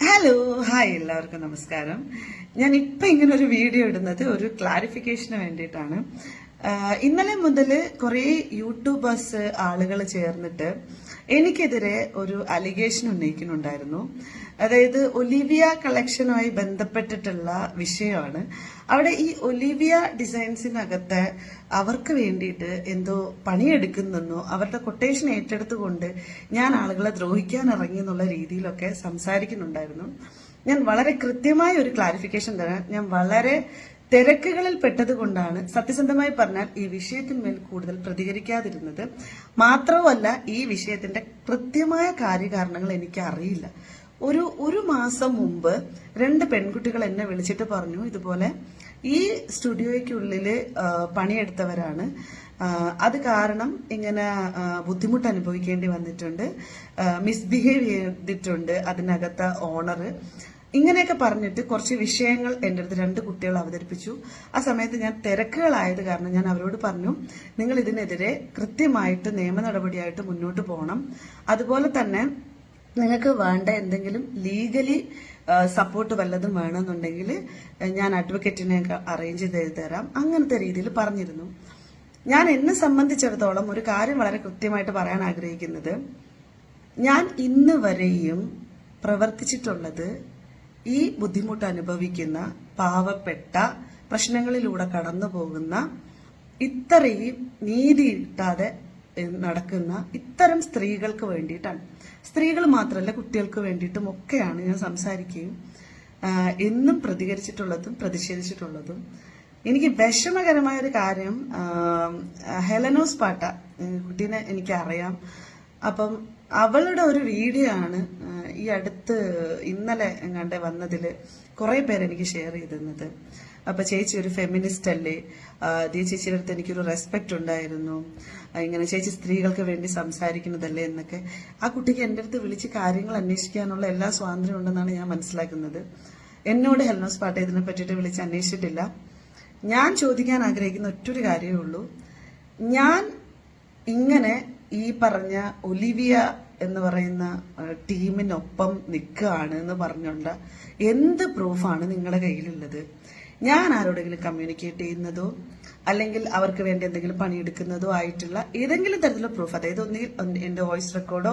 Hello hi എല്ലാവർക്കും നമസ്കാരം. ഞാൻ ഇപ്പം ഇങ്ങനെ ഒരു വീഡിയോ ഇടുന്നത് ഒരു ക്ലാരിഫിക്കേഷന് വേണ്ടിയിട്ടാണ്. ഇന്നലെ മുതൽ കുറേ യൂട്യൂബേഴ്സ് ആളുകൾ ചേർന്നിട്ട് എനിക്കെതിരെ ഒരു അലിഗേഷൻ ഉന്നയിക്കുന്നുണ്ടായിരുന്നു. അതായത് ഒലിവിയ കളക്ഷനുമായി ബന്ധപ്പെട്ടിട്ടുള്ള വിഷയമാണ്. അവിടെ ഈ ഒലിവിയ ഡിസൈൻസിനകത്ത് അവർക്ക് വേണ്ടിയിട്ട് എന്തോ പണിയെടുക്കുന്നെന്നോ അവരുടെ കൊട്ടേഷൻ ഏറ്റെടുത്തുകൊണ്ട് ഞാൻ ആളുകളെ ദ്രോഹിക്കാൻ ഇറങ്ങി എന്നുള്ള രീതിയിലൊക്കെ സംസാരിക്കുന്നുണ്ടായിരുന്നു. ഞാൻ വളരെ കൃത്യമായ ഒരു ക്ലാരിഫിക്കേഷൻ തരാം. ഞാൻ വളരെ തിരക്കുകളിൽ പെട്ടതുകൊണ്ടാണ് സത്യസന്ധമായി പറഞ്ഞാൽ ഈ വിഷയത്തിന്മേൽ കൂടുതൽ പ്രതികരിക്കാതിരുന്നത്. മാത്രവുമല്ല ഈ വിഷയത്തിന്റെ കൃത്യമായ കാര്യകാരണങ്ങൾ എനിക്ക് അറിയില്ല. ഒരു ഒരു മാസം മുമ്പ് രണ്ട് പെൺകുട്ടികൾ എന്നെ വിളിച്ചിട്ട് പറഞ്ഞു ഇതുപോലെ ഈ സ്റ്റുഡിയോയ്ക്കുള്ളിൽ പണിയെടുത്തവരാണ്. അത് കാരണം ഇങ്ങനെ ബുദ്ധിമുട്ട് അനുഭവിക്കേണ്ടി വന്നിട്ടുണ്ട്. മിസ്ബിഹേവ് ചെയ്തിട്ടുണ്ട് അതിനകത്ത് ഓണർ ഇങ്ങനെയൊക്കെ പറഞ്ഞിട്ട് കുറച്ച് വിഷയങ്ങൾ എന്റെ അടുത്ത് രണ്ട് കുട്ടികൾ അവതരിപ്പിച്ചു. ആ സമയത്ത് ഞാൻ തിരക്കുകളായത് കാരണം ഞാൻ അവരോട് പറഞ്ഞു നിങ്ങൾ ഇതിനെതിരെ കൃത്യമായിട്ട് നിയമ നടപടിയായിട്ട് മുന്നോട്ട് പോകണം. അതുപോലെ തന്നെ നിങ്ങൾക്ക് വേണ്ട എന്തെങ്കിലും ലീഗലി സപ്പോർട്ട് വല്ലതും വേണമെന്നുണ്ടെങ്കിൽ ഞാൻ അഡ്വക്കേറ്റിനെ അറേഞ്ച് ചെയ്ത് തരാം. അങ്ങനത്തെ രീതിയിൽ പറഞ്ഞിരുന്നു. ഞാൻ എന്നെ സംബന്ധിച്ചിടത്തോളം ഒരു കാര്യം വളരെ കൃത്യമായിട്ട് പറയാൻ ആഗ്രഹിക്കുന്നത് ഞാൻ ഇന്ന് വരെയും പ്രവർത്തിച്ചിട്ടുള്ളത് ഈ ബുദ്ധിമുട്ട് അനുഭവിക്കുന്ന പാവപ്പെട്ട പ്രശ്നങ്ങളിലൂടെ കടന്നു പോകുന്ന ഇത്രയും നീതി കിട്ടാതെ നടക്കുന്ന ഇത്തരം സ്ത്രീകൾക്ക് വേണ്ടിയിട്ടാണ്. സ്ത്രീകൾ മാത്രമല്ല കുട്ടികൾക്ക് വേണ്ടിയിട്ടും ഒക്കെയാണ് ഞാൻ സംസാരിക്കുകയും എന്നും പ്രതികരിച്ചിട്ടുള്ളതും പ്രതിഷേധിച്ചിട്ടുള്ളതും. എനിക്ക് വിഷമകരമായ ഒരു കാര്യം ഹെലനോസ് പാട്ട കുട്ടീനെ എനിക്ക് അറിയാം അപ്പം അവളുടെ ഒരു വീഡിയോ ആണ് ഈ അടുത്ത് ഇന്നലെ എങ്ങാണ്ട് വന്നതിൽ കുറെ പേര് എനിക്ക് ഷെയർ ചെയ്തിരുന്നത്. അപ്പൊ ചേച്ചി ഒരു ഫെമിനിസ്റ്റ് അല്ലേ? ദീ ചേച്ചിയുടെ അടുത്ത് എനിക്കൊരു റെസ്പെക്ട് ഉണ്ടായിരുന്നു. ഇങ്ങനെ ചേച്ചി സ്ത്രീകൾക്ക് വേണ്ടി സംസാരിക്കുന്നതല്ലേ എന്നൊക്കെ. ആ കുട്ടിക്ക് എന്റെ അടുത്ത് വിളിച്ച് കാര്യങ്ങൾ അന്വേഷിക്കാനുള്ള എല്ലാ സ്വാതന്ത്ര്യം ഉണ്ടെന്നാണ് ഞാൻ മനസ്സിലാക്കുന്നത്. എന്നോട് ഹെൽനോസ് പാട്ട് ഇതിനെ പറ്റിയിട്ട് വിളിച്ച് അന്വേഷിച്ചിട്ടില്ല. ഞാൻ ചോദിക്കാൻ ആഗ്രഹിക്കുന്ന ഒറ്റൊരു കാര്യമേ ഉള്ളൂ. ഞാൻ ഇങ്ങനെ ഈ പറഞ്ഞ ഒലിവിയ എന്ന് പറയുന്ന ടീമിനൊപ്പം നിൽക്കുകയാണ് എന്ന് പറഞ്ഞുകൊണ്ട് എന്ത് പ്രൂഫാണ് നിങ്ങളുടെ കയ്യിലുള്ളത്? ഞാൻ ആരോടെങ്കിലും കമ്മ്യൂണിക്കേറ്റ് ചെയ്യുന്നതോ അല്ലെങ്കിൽ അവർക്ക് വേണ്ടി എന്തെങ്കിലും പണിയെടുക്കുന്നതോ ആയിട്ടുള്ള ഏതെങ്കിലും തരത്തിലുള്ള പ്രൂഫ് അതായത് ഒന്നുകിൽ എന്റെ വോയിസ് റെക്കോർഡോ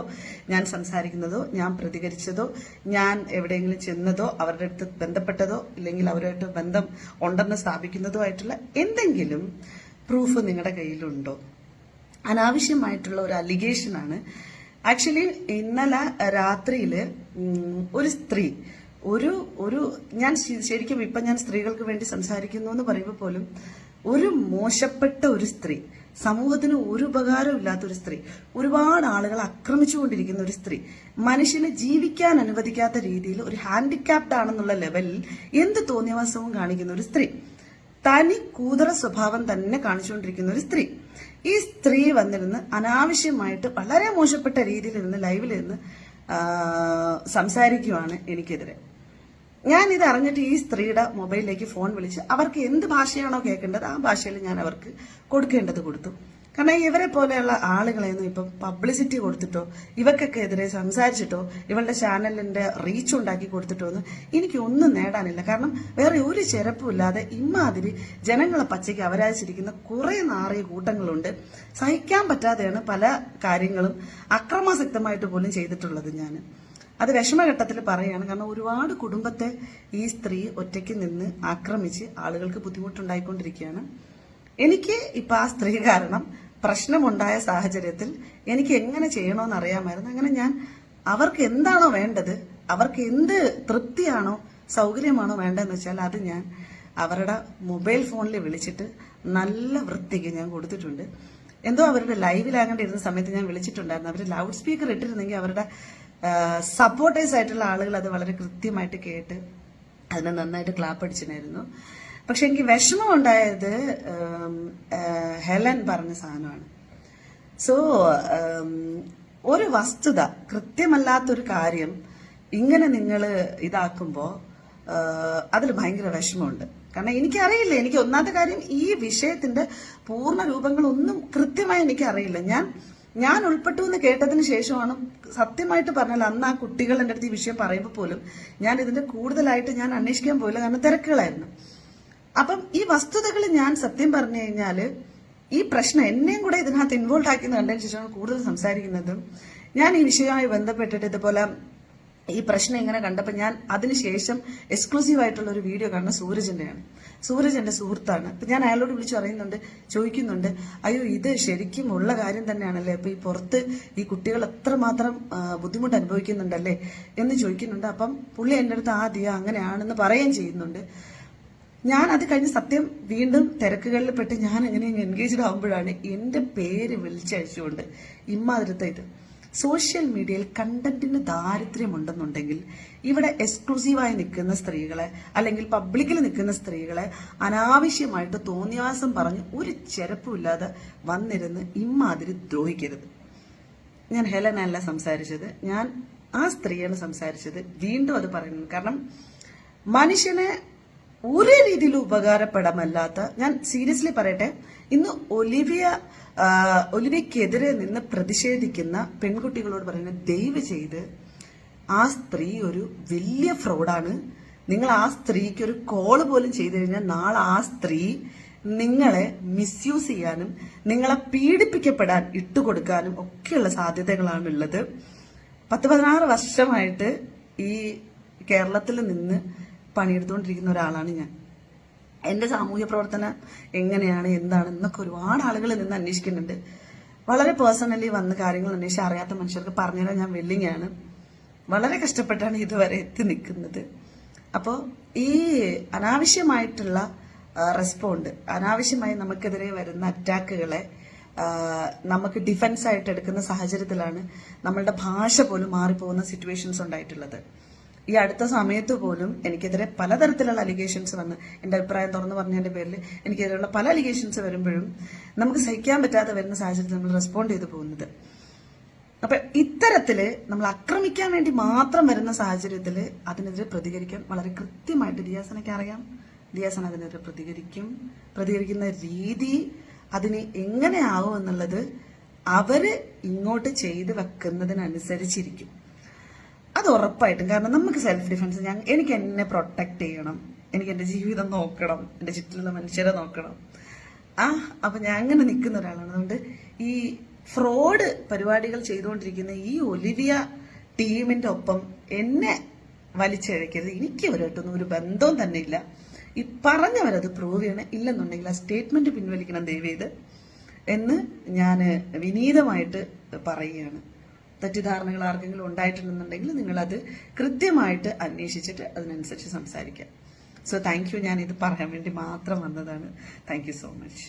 ഞാൻ സംസാരിക്കുന്നതോ ഞാൻ പ്രതികരിച്ചതോ ഞാൻ എവിടെയെങ്കിലും ചെന്നതോ അവരുടെ അടുത്ത് ബന്ധപ്പെട്ടതോ അല്ലെങ്കിൽ അവരുമായിട്ട് ബന്ധം ഉണ്ടെന്ന് സ്ഥാപിക്കുന്നതോ ആയിട്ടുള്ള എന്തെങ്കിലും പ്രൂഫ് നിങ്ങളുടെ കയ്യിലുണ്ടോ? അനാവശ്യമായിട്ടുള്ള ഒരു അലിഗേഷൻ ആണ് ആക്ച്വലി ഇന്നലെ രാത്രിയിൽ ഒരു സ്ത്രീ ഒരു ഒരു ഞാൻ ശരിക്കും ഇപ്പൊ ഞാൻ സ്ത്രീകൾക്ക് വേണ്ടി സംസാരിക്കുന്നു എന്ന് പറയുമ്പോൾ പോലും ഒരു മോശപ്പെട്ട ഒരു സ്ത്രീ സമൂഹത്തിന് ഒരു ഉപകാരം ഇല്ലാത്ത ഒരു സ്ത്രീ ഒരുപാട് ആളുകൾ ആക്രമിച്ചുകൊണ്ടിരിക്കുന്ന ഒരു സ്ത്രീ മനുഷ്യനെ ജീവിക്കാൻ അനുവദിക്കാത്ത രീതിയിൽ ഒരു ഹാൻഡിക്യാപ്ഡ് ആണെന്നുള്ള ലെവലിൽ എന്ത് തോന്നിയവാസവും കാണിക്കുന്ന ഒരു സ്ത്രീ. തനി കൂതറ സ്വഭാവം തന്നെ കാണിച്ചുകൊണ്ടിരിക്കുന്ന ഒരു സ്ത്രീ. ഈ സ്ത്രീ വന്നിരുന്ന് അനാവശ്യമായിട്ട് വളരെ മോശപ്പെട്ട രീതിയിൽ ഇരുന്ന് ലൈവിൽ ഇരുന്ന് സംസാരിക്കുവാണ് എനിക്കെതിരെ. ഞാൻ ഇത് അറിഞ്ഞിട്ട് ഈ സ്ത്രീയുടെ മൊബൈലിലേക്ക് ഫോൺ വിളിച്ച് അവർക്ക് എന്ത് ഭാഷയാണോ കേൾക്കേണ്ടത് ആ ഭാഷയിൽ ഞാൻ അവർക്ക് കൊടുക്കേണ്ടത് കൊടുത്തു. കാരണം ഇവരെ പോലെയുള്ള ആളുകളെയൊന്നും ഇപ്പം പബ്ലിസിറ്റി കൊടുത്തിട്ടോ ഇവക്കൊക്കെ എതിരെ സംസാരിച്ചിട്ടോ ഇവളുടെ ചാനലിന്റെ റീച്ച് ഉണ്ടാക്കി കൊടുത്തിട്ടോ ഒന്നും എനിക്ക് ഒന്നും നേടാനില്ല. കാരണം വേറെ ഒരു ചെരപ്പും ഇല്ലാതെ ഇമാതിരി ജനങ്ങളെ പച്ചയ്ക്ക് അവരാശിരിക്കുന്ന കുറേ നാറിയ കൂട്ടങ്ങളുണ്ട്. സഹിക്കാൻ പറ്റാതെയാണ് പല കാര്യങ്ങളും അക്രമാസക്തമായിട്ട് പോലും ചെയ്തിട്ടുള്ളത് ഞാൻ. അത് വിഷമഘട്ടത്തിൽ പറയുകയാണ്. കാരണം ഒരുപാട് കുടുംബത്തെ ഈ സ്ത്രീ ഒറ്റയ്ക്ക് നിന്ന് ആക്രമിച്ച് ആളുകൾക്ക് ബുദ്ധിമുട്ടുണ്ടായിക്കൊണ്ടിരിക്കുകയാണ്. എനിക്ക് ഇപ്പൊ ആ സ്ത്രീ കാരണം പ്രശ്നമുണ്ടായ സാഹചര്യത്തിൽ എനിക്ക് എങ്ങനെ ചെയ്യണമെന്ന് അറിയാമായിരുന്നു. അങ്ങനെ ഞാൻ അവർക്ക് എന്താണോ വേണ്ടത് അവർക്ക് എന്ത് തൃപ്തിയാണോ സൗകര്യമാണോ വേണ്ടതെന്ന് വെച്ചാൽ അത് ഞാൻ അവരുടെ മൊബൈൽ ഫോണിൽ വിളിച്ചിട്ട് നല്ല വൃത്തിക്ക് ഞാൻ കൊടുത്തിട്ടുണ്ട്. എന്തോ അവരുടെ ലൈവിലാകേണ്ടിരുന്ന സമയത്ത് ഞാൻ വിളിച്ചിട്ടുണ്ടായിരുന്നു. അവർ ലൗഡ് സ്പീക്കർ ഇട്ടിരുന്നെങ്കിൽ അവരുടെ സപ്പോർട്ടേഴ്സ് ആയിട്ടുള്ള ആളുകൾ അത് വളരെ കൃത്യമായിട്ട് കേട്ട് അതിനെ നന്നായിട്ട് ക്ലാപ്പ് അടിച്ചിട്ടുണ്ടായിരുന്നു പക്ഷെ എനിക്ക് വിഷമം ഉണ്ടായത് ഹെലൻ പറഞ്ഞ സാധനമാണ്. സോ ഒരു വസ്തുത കൃത്യമല്ലാത്തൊരു കാര്യം ഇങ്ങനെ നിങ്ങൾ ഇതാക്കുമ്പോൾ അതിൽ ഭയങ്കര വിഷമമുണ്ട്. കാരണം എനിക്കറിയില്ല എനിക്ക് ഒന്നാമത്തെ കാര്യം ഈ വിഷയത്തിന്റെ പൂർണ രൂപങ്ങളൊന്നും കൃത്യമായി എനിക്കറിയില്ല. ഞാൻ ഞാൻ ഉൾപ്പെട്ടു എന്ന് കേട്ടതിന് ശേഷമാണ് സത്യമായിട്ട് പറഞ്ഞാൽ അന്ന് ആ കുട്ടികൾ എന്റെ അടുത്ത് ഈ വിഷയം പറയുമ്പോൾ പോലും ഞാൻ ഇതിന്റെ കൂടുതലായിട്ട് ഞാൻ അന്വേഷിക്കാൻ പോയില്ല. കാരണം തിരക്കുകളായിരുന്നു. അപ്പം ഈ വസ്തുതകൾ ഞാൻ സത്യം പറഞ്ഞു കഴിഞ്ഞാൽ ഈ പ്രശ്നം എന്നെയും കൂടെ ഇതിനകത്ത് ഇൻവോൾവ് ആക്കിയെന്ന് കണ്ടതിന് ശേഷമാണ് കൂടുതൽ സംസാരിക്കുന്നതും. ഞാൻ ഈ വിഷയവുമായി ബന്ധപ്പെട്ടിട്ട് ഇതുപോലെ ഈ പ്രശ്നം ഇങ്ങനെ കണ്ടപ്പോൾ ഞാൻ അതിനുശേഷം എക്സ്ക്ലൂസീവ് ആയിട്ടുള്ള ഒരു വീഡിയോ കാണുന്ന സൂരജിന്റെയാണ്. സൂരജ് എന്റെ സുഹൃത്താണ്. അപ്പൊ ഞാൻ അയാളോട് വിളിച്ചു പറയുന്നുണ്ട് ചോദിക്കുന്നുണ്ട് അയ്യോ ഇത് ശരിക്കും ഉള്ള കാര്യം തന്നെയാണല്ലേ? അപ്പൊ ഈ പുറത്ത് ഈ കുട്ടികൾ എത്രമാത്രം ബുദ്ധിമുട്ട് അനുഭവിക്കുന്നുണ്ടല്ലേ? എന്ന് ചോദിക്കുന്നുണ്ട്. അപ്പം പുള്ളി എന്റെ അടുത്ത് ആദ്യം അങ്ങനെയാണെന്ന് പറയുകയും ചെയ്യുന്നുണ്ട്. ഞാൻ അത് കഴിഞ്ഞ് സത്യം വീണ്ടും തിരക്കുകളിൽ പെട്ട് ഞാൻ എങ്ങനെ എൻഗേജ്ഡ് ആകുമ്പോഴാണ് എന്റെ പേര് വിളിച്ചയച്ചുകൊണ്ട് ഇമ്മാതിരത്തെ ഇത്. സോഷ്യൽ മീഡിയയിൽ കണ്ടന്റിന് ദാരിദ്ര്യമുണ്ടെന്നുണ്ടെങ്കിൽ ഇവിടെ എക്സ്ക്ലൂസീവായി നിൽക്കുന്ന സ്ത്രീകളെ അല്ലെങ്കിൽ പബ്ലിക്കിൽ നിൽക്കുന്ന സ്ത്രീകളെ അനാവശ്യമായിട്ട് തോന്നിയാസം പറഞ്ഞ് ഒരു ചെരപ്പുമില്ലാതെ വന്നിരുന്ന് ഇമ്മാതിരി ദ്രോഹിക്കരുത്. ഞാൻ ഹെലനല്ല സംസാരിച്ചത്. ഞാൻ ആ സ്ത്രീയാണ് സംസാരിച്ചത്. വീണ്ടും അത് പറയുന്നത്. കാരണം മനുഷ്യനെ ഒരു രീതിയിലും ഉപകാരപ്പെടാമല്ലാത്ത ഞാൻ സീരിയസ്ലി പറയട്ടെ ഇന്ന് ഒലിവിയ ഒലിവിയക്കെതിരെ നിന്ന് പ്രതിഷേധിക്കുന്ന പെൺകുട്ടികളോട് പറയുന്നത് ദയവ് ചെയ്ത് ആ സ്ത്രീ ഒരു വലിയ ഫ്രോഡാണ്. നിങ്ങൾ ആ സ്ത്രീക്ക് ഒരു കോൾ പോലും ചെയ്തു കഴിഞ്ഞാൽ നാളെ ആ സ്ത്രീ നിങ്ങളെ മിസ്യൂസ് ചെയ്യാനും നിങ്ങളെ പീഡിപ്പിക്കപ്പെടാൻ ഇട്ടുകൊടുക്കാനും ഒക്കെയുള്ള സാധ്യതകളാണ് ഉള്ളത് പത്ത് പതിനാറ് വർഷമായിട്ട് ഈ കേരളത്തിൽ നിന്ന് പണിയെടുത്തുകൊണ്ടിരിക്കുന്ന ഒരാളാണ് ഞാൻ. എന്റെ സാമൂഹ്യ പ്രവർത്തനം എങ്ങനെയാണ് എന്താണ് എന്നൊക്കെ ഒരുപാട് ആളുകൾ നിന്ന് അന്വേഷിക്കുന്നുണ്ട്. വളരെ പേഴ്സണലി വന്ന് കാര്യങ്ങൾ അന്വേഷിച്ച് അറിയാത്ത മനുഷ്യർക്ക് പറഞ്ഞുതരാൻ ഞാൻ വെല്ലിങ്ങാണ് വളരെ കഷ്ടപ്പെട്ടാണ് ഇതുവരെ എത്തി നിൽക്കുന്നത്. അപ്പോൾ ഈ അനാവശ്യമായിട്ടുള്ള റെസ്പോണ്ട് അനാവശ്യമായി നമുക്കെതിരെ വരുന്ന അറ്റാക്കുകളെ നമുക്ക് ഡിഫൻസ് ആയിട്ട് എടുക്കുന്ന സാഹചര്യത്തിലാണ് നമ്മളുടെ ഭാഷ പോലും മാറിപ്പോകുന്ന സിറ്റുവേഷൻസ് ഉണ്ടായിട്ടുള്ളത്. ഈ അടുത്ത സമയത്ത് പോലും എനിക്കെതിരെ പലതരത്തിലുള്ള അലിഗേഷൻസ് വന്ന് എന്റെ അഭിപ്രായം തുറന്നു പറഞ്ഞതിന്റെ പേരിൽ എനിക്കെതിരെയുള്ള പല അലിഗേഷൻസ് വരുമ്പോഴും നമുക്ക് സഹിക്കാൻ പറ്റാതെ വരുന്ന സാഹചര്യത്തിൽ നമ്മൾ റെസ്പോണ്ട് ചെയ്തു പോകുന്നത്. അപ്പൊ ഇത്തരത്തിൽ നമ്മൾ ആക്രമിക്കാൻ വേണ്ടി മാത്രം വരുന്ന സാഹചര്യത്തിൽ അതിനെതിരെ പ്രതികരിക്കാൻ വളരെ കൃത്യമായിട്ട് ദിയാസനയ്ക്ക് അറിയാം. ദിയാസന അതിനെതിരെ പ്രതികരിക്കും. പ്രതികരിക്കുന്ന രീതി അതിന് എങ്ങനെയാവും എന്നുള്ളത് അവർ ഇങ്ങോട്ട് ചെയ്തു വെക്കുന്നതിനനുസരിച്ചിരിക്കും. അത് ഉറപ്പായിട്ടും. കാരണം നമുക്ക് സെൽഫ് ഡിഫൻസ് ഞാൻ എനിക്ക് എന്നെ പ്രൊട്ടക്ട് ചെയ്യണം. എനിക്ക് എന്റെ ജീവിതം നോക്കണം. എന്റെ ചുറ്റിലുള്ള മനുഷ്യരെ നോക്കണം. ആ അപ്പൊ ഞാൻ അങ്ങനെ നിൽക്കുന്ന ഒരാളാണ്. അതുകൊണ്ട് ഈ ഫ്രോഡ് പരിപാടികൾ ചെയ്തുകൊണ്ടിരിക്കുന്ന ഈ ഒലിവിയ ടീമിന്റെ ഒപ്പം എന്നെ വലിച്ചഴക്കരുത് എനിക്ക് അവരായിട്ടൊന്നും ഒരു ബന്ധവും തന്നെ ഇല്ല. ഈ പറഞ്ഞവരത് പ്രൂവ് ചെയ്യണം ഇല്ലെന്നുണ്ടെങ്കിൽ ആ സ്റ്റേറ്റ്മെന്റ് പിൻവലിക്കണം ദയവേത് എന്ന് ഞാൻ വിനീതമായിട്ട് പറയുകയാണ്. തെറ്റിദ്ധാരണകൾ ആർക്കെങ്കിലും ഉണ്ടായിട്ടുണ്ടെന്നുണ്ടെങ്കിൽ നിങ്ങളത് കൃത്യമായിട്ട് അന്വേഷിച്ചിട്ട് അതിനനുസരിച്ച് സംസാരിക്കാം. സോ താങ്ക് യു ഞാൻ ഇത് പറയാൻ വേണ്ടി മാത്രം വന്നതാണ്. Thank so much